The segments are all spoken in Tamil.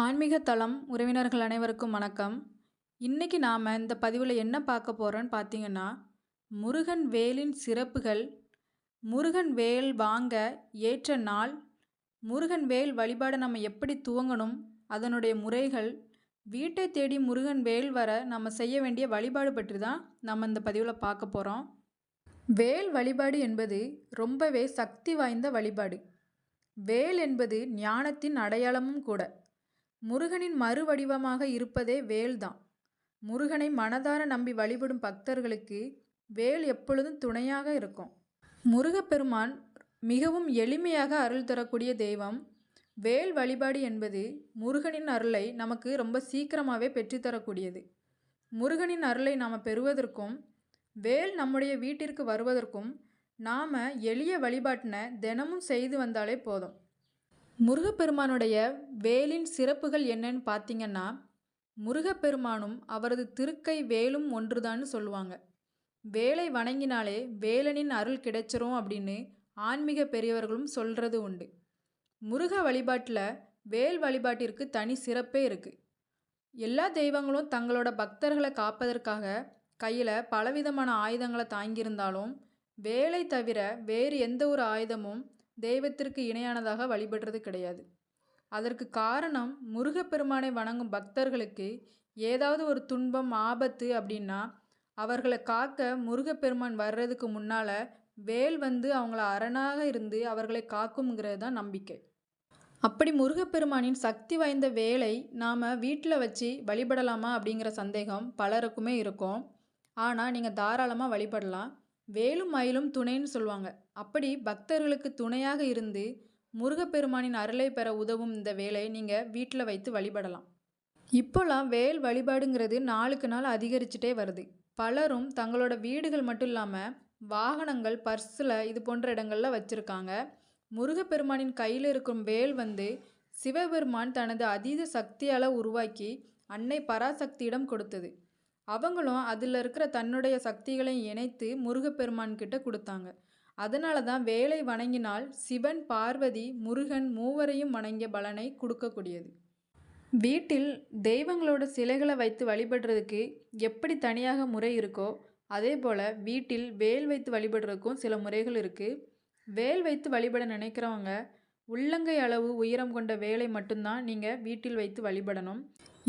ஆன்மீக தளம் உறவினர்கள் அனைவருக்கும் வணக்கம். இன்றைக்கி நாம் இந்த பதிவில் என்ன பார்க்க போகிறோன்னு பார்த்தீங்கன்னா முருகன் வேலின் சிறப்புகள் முருகன் வேல் வாங்க ஏற்ற நாள் முருகன் வேல் வழிபாடை நம்ம எப்படி துவங்கணும் அதனுடைய முறைகள் வீட்டை தேடி முருகன் வேல் வர நம்ம செய்ய வேண்டிய வழிபாடு பற்றி தான் நம்ம இந்த பதிவில் பார்க்க போகிறோம் வேல் வழிபாடு என்பது ரொம்பவே சக்தி வாய்ந்த வழிபாடு. வேல் என்பது ஞானத்தின் அடையாளமும் கூட. முருகனின் மறுவடிவமாக இருப்பதே வேல்தான். முருகனை மனதார நம்பி வழிபடும் பக்தர்களுக்கு வேல் எப்பொழுதும் துணையாக இருக்கும். முருகப்பெருமான் மிகவும் எளிமையாக அருள் தரக்கூடிய தெய்வம். வேல் வழிபாடு என்பது முருகனின் அருளை நமக்கு ரொம்ப சீக்கிரமாகவே பெற்றுத்தரக்கூடியது முருகனின் அருளை நாம் பெறுவதற்கும் வேல் நம்முடைய வீட்டிற்கு வருவதற்கும் நாம் எளிய வழிபாட்டின தினமும் செய்து வந்தாலே போதும். முருகப்பெருமானுடைய வேலின் சிறப்புகள் என்னன்னு பார்த்தீங்கன்னா முருகப்பெருமானும் அவரது திருக்கை வேலும் ஒன்றுதான்னு சொல்லுவாங்க. வேலை வணங்கினாலே வேலனின் அருள் கிடைச்சிரும் அப்படின்னு ஆன்மீக பெரியவர்களும் சொல்கிறது உண்டு. முருக வழிபாட்டில் வேல் வழிபாட்டிற்கு தனி சிறப்பே இருக்குது எல்லா தெய்வங்களும் தங்களோட பக்தர்களை காப்பதற்காக கையில் பலவிதமான ஆயுதங்களை தாங்கியிருந்தாலும் வேலை தவிர வேறு எந்த ஒரு ஆயுதமும் தெய்வத்திற்கு இணையானதாக வழிபடுறது கிடையாது. அதற்கு காரணம் முருகப்பெருமானை வணங்கும் பக்தர்களுக்கு ஏதாவது ஒரு துன்பம் ஆபத்து அப்படின்னா அவர்களை காக்க முருகப்பெருமான் வர்றதுக்கு முன்னால் வேல் வந்து அவங்கள அரணாக இருந்து அவர்களை காக்குங்கிறது தான் நம்பிக்கை. அப்படி முருகப்பெருமானின் சக்தி வாய்ந்த வேலை நாம் வீட்டில் வச்சு வழிபடலாமா அப்படிங்கிற சந்தேகம் பலருக்குமே இருக்கும். ஆனால் நீங்கள் தாராளமாக வழிபடலாம். வேலும் மயிலும் துணைன்னு சொல்லுவாங்க. அப்படி பக்தர்களுக்கு துணையாக இருந்து முருகப்பெருமானின் அருளை பெற உதவும் இந்த வேலை நீங்கள் வீட்டில் வைத்து வழிபடலாம். இப்போலாம் வேல் வழிபாடுங்கிறது நாளுக்கு நாள் அதிகரிச்சுட்டே வருது. பலரும் தங்களோட வீடுகள் மட்டும் இல்லாமல் வாகனங்கள் பர்ஸில் இது போன்ற இடங்களில் வச்சுருக்காங்க. முருகப்பெருமானின் கையில் இருக்கும் வேல் வந்து சிவபெருமான் தனது அதீத சக்தியால் உருவாக்கி அன்னை பராசக்தியிடம் கொடுத்தது. அவங்களும் அதில் இருக்கிற தன்னுடைய சக்திகளையும் இணைத்து முருகப்பெருமான் கிட்ட கொடுத்தாங்க. அதனால தான் வேலை வணங்கினால் சிவன் பார்வதி முருகன் மூவரையும் வணங்கிய பலனை கொடுக்கக்கூடியது. வீட்டில் தெய்வங்களோட சிலைகளை வைத்து வழிபடுறதுக்கு எப்படி தனியாக முறை இருக்கோ அதே போல் வீட்டில் வேல் வைத்து வழிபடுறதுக்கும் சில முறைகள் இருக்குது வேல் வைத்து வழிபட நினைக்கிறவங்க உள்ளங்கை அளவு உயரம் கொண்ட வேலை மட்டும்தான் நீங்கள் வீட்டில் வைத்து வழிபடணும்.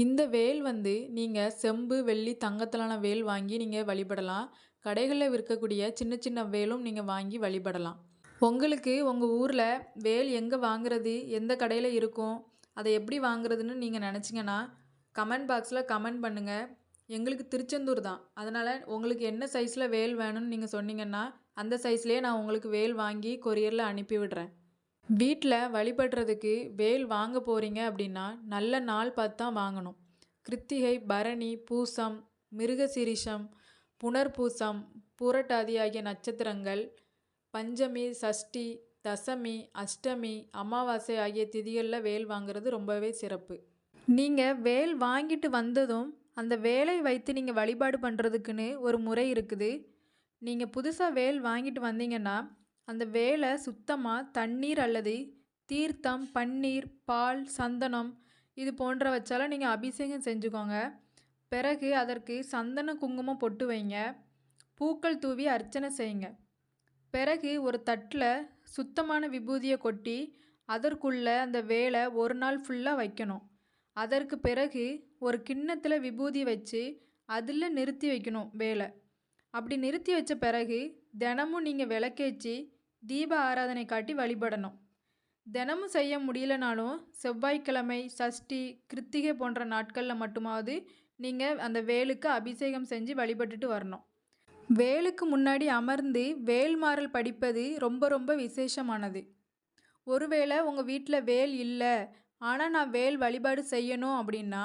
இந்த வேல் வந்து நீங்கள் செம்பு வெள்ளி தங்கத்திலான வேல் வாங்கி நீங்கள் வழிபடலாம். கடைகளில் விற்கக்கூடிய சின்ன சின்ன வேலும் நீங்கள் வாங்கி வழிபடலாம். உங்களுக்கு உங்கள் ஊரில் வேல் எங்கே வாங்குறது எந்த கடையில் இருக்கும் அதை எப்படி வாங்குறதுன்னு நீங்கள் நினச்சிங்கன்னா கமெண்ட் பாக்ஸில் கமெண்ட் பண்ணுங்கள் எங்களுக்கு திருச்செந்தூர் தான். அதனால் உங்களுக்கு என்ன சைஸில் வேல் வேணும்னு நீங்கள் சொன்னீங்கன்னா அந்த சைஸ்லேயே நான் உங்களுக்கு வேல் வாங்கி கொரியரில் அனுப்பி விடுறேன். வீட்டில் வழிபடுறதுக்கு வேல் வாங்க போகிறீங்க அப்படின்னா நல்ல நாள் பார்த்து தான் வாங்கணும். கிருத்திகை பரணி பூசம் மிருகசிரிஷம் புனர்பூசம் பூரட்டாதி ஆகிய நட்சத்திரங்கள் பஞ்சமி சஷ்டி தசமி அஷ்டமி அமாவாசை ஆகிய திதிகளில் வேல் வாங்குறது ரொம்பவே சிறப்பு. நீங்கள் வேல் வாங்கிட்டு வந்ததும் அந்த வேலை வைத்து நீங்கள் வழிபாடு பண்ணுறதுக்குன்னு ஒரு முறை இருக்குது. நீங்கள் புதுசாக வேல் வாங்கிட்டு வந்தீங்கன்னா அந்த வேலை சுத்தமாக தண்ணீர் அல்லது தீர்த்தம் பன்னீர் பால் சந்தனம் இது போன்ற நீங்கள் அபிஷேகம் செஞ்சுக்கோங்க. பிறகு அதற்கு சந்தன குங்குமம் பொட்டு வைங்க. பூக்கள் தூவி அர்ச்சனை செய்யுங்க. பிறகு ஒரு தட்டில் சுத்தமான விபூதியை கொட்டி அதற்குள்ளே அந்த வேலை ஒரு நாள் ஃபுல்லாக வைக்கணும். அதற்கு பிறகு ஒரு கிண்ணத்தில் விபூதி வச்சு அதில் நிறுத்தி வைக்கணும் வேலை. அப்படி நிறுத்தி வச்ச பிறகு தினமும் நீங்கள் விளக்கேற்றி தீப ஆராதனை காட்டி வழிபடணும். தினமும் செய்ய முடியலனாலும் செவ்வாய்க்கிழமை சஷ்டி கிருத்திகை போன்ற நாட்களில் மட்டுமாவது நீங்கள் அந்த வேலுக்கு அபிஷேகம் செஞ்சு வழிபட்டுட்டு வரணும். வேலுக்கு முன்னாடி அமர்ந்து வேல்மாறல் படிப்பது ரொம்ப ரொம்ப விசேஷமானது. ஒருவேளை உங்கள் வீட்டில் வேல் இல்லை ஆனால் நான் வேல் வழிபாடு செய்யணும் அப்படின்னா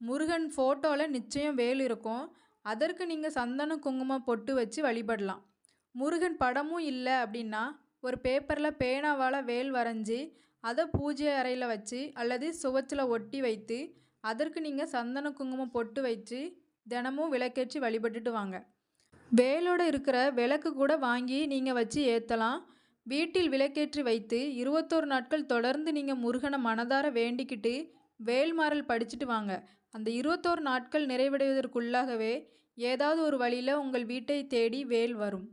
முருகன் ஃபோட்டோவில் நிச்சயம் வேல் இருக்கும். அதற்கு நீங்கள் சந்தன குங்குமம் பொட்டு வச்சு வழிபடலாம். முருகன் படமும் இல்லை அப்படின்னா ஒரு பேப்பரில் பேனாவால் வேல் வரைஞ்சி அதை பூஜை அறையில் வச்சு அல்லது சுவச்சில் ஒட்டி வைத்து அதற்கு நீங்கள் சந்தன குங்குமம் பொட்டு வச்சு தினமும் விளக்கேற்றி வழிபட்டுட்டு வாங்க. வேலோடு இருக்கிற விளக்கு கூட வாங்கி நீங்கள் வச்சு ஏற்றலாம் வீட்டில் விளக்கேற்றி வைத்து இருபத்தோரு நாட்கள் தொடர்ந்து நீங்கள் முருகனை மனதார வேண்டிக்கிட்டு வேல்மாறல் படிச்சுட்டு வாங்க. அந்த இருபத்தோரு நாட்கள் நிறைவடைவதற்குள்ளாகவே ஏதாவது ஒரு வழியில் உங்கள் வீட்டை தேடி வேல் வரும்.